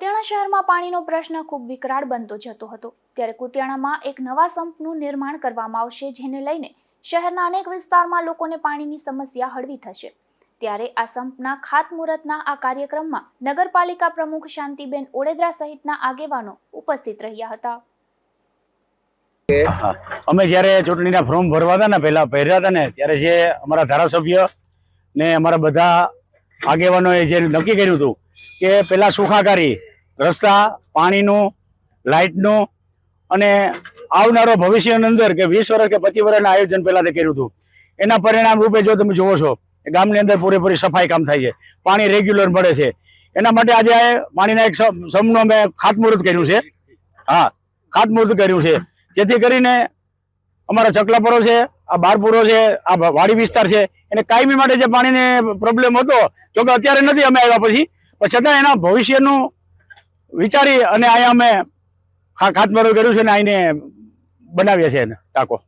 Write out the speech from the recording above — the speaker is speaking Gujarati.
કુતિયાણા શહેરમાં પાણીનો પ્રશ્ન ખૂબ વિકરાળ બનતો જતો હતો. ત્યારે કુતિયાણામાં એક નવા સંપનું નિર્માણ કરવામાં આવશે, જેને લઈને શહેરના અનેક વિસ્તારમાં લોકોને પાણીની સમસ્યા હળવી થશે. ત્યારે આ સંપના ખાતમુહૂર્તના આ કાર્યક્રમમાં નગરપાલિકા પ્રમુખ શાંતિબેન ઓડેદરા સહિતના આગેવાનો ઉપસ્થિત રહ્યા હતા. અમે જ્યારે ચૂંટણીના ફોર્મ ભરવા હતા ને, પહેલા ભર્યા હતા ને, ત્યારે જે અમારા ધારાસભ્ય ને અમારા બધા આગેવાનોએ જે નક્કી કર્યું હતું કે પેલા સુખાકારી રસ્તા, પાણીનું, લાઇટનું અને આવનારો ભવિષ્યની અંદર કે વીસ વર્ષ કે પચીસ વર્ષના આયોજન પહેલાંથી કર્યું હતું. એના પરિણામ રૂપે જો તમે જુઓ છો, એ ગામની અંદર પૂરેપૂરી સફાઈ કામ થાય છે. પાણી રેગ્યુલર મળે છે. એના માટે આજે પાણીના એક સમ- સમનું અમે ખાતમુહૂર્ત કર્યું છે. હા, ખાતમુહૂર્ત કર્યું છે. જેથી કરીને અમારા ચકલાપરો છે, આ બારપુરો છે, આ વાડી વિસ્તાર છે, એને કાયમી માટે જે પાણીને પ્રોબ્લેમ હતો, જોકે અત્યારે નથી અમે આવ્યા પછી, પણ છતાં એના ભવિષ્યનું વિચારી અને અહીંયા અમે ખાતમુહૂર્ત કર્યું છે ને આઈને બનાવીએ છીએ એને ટાંકો.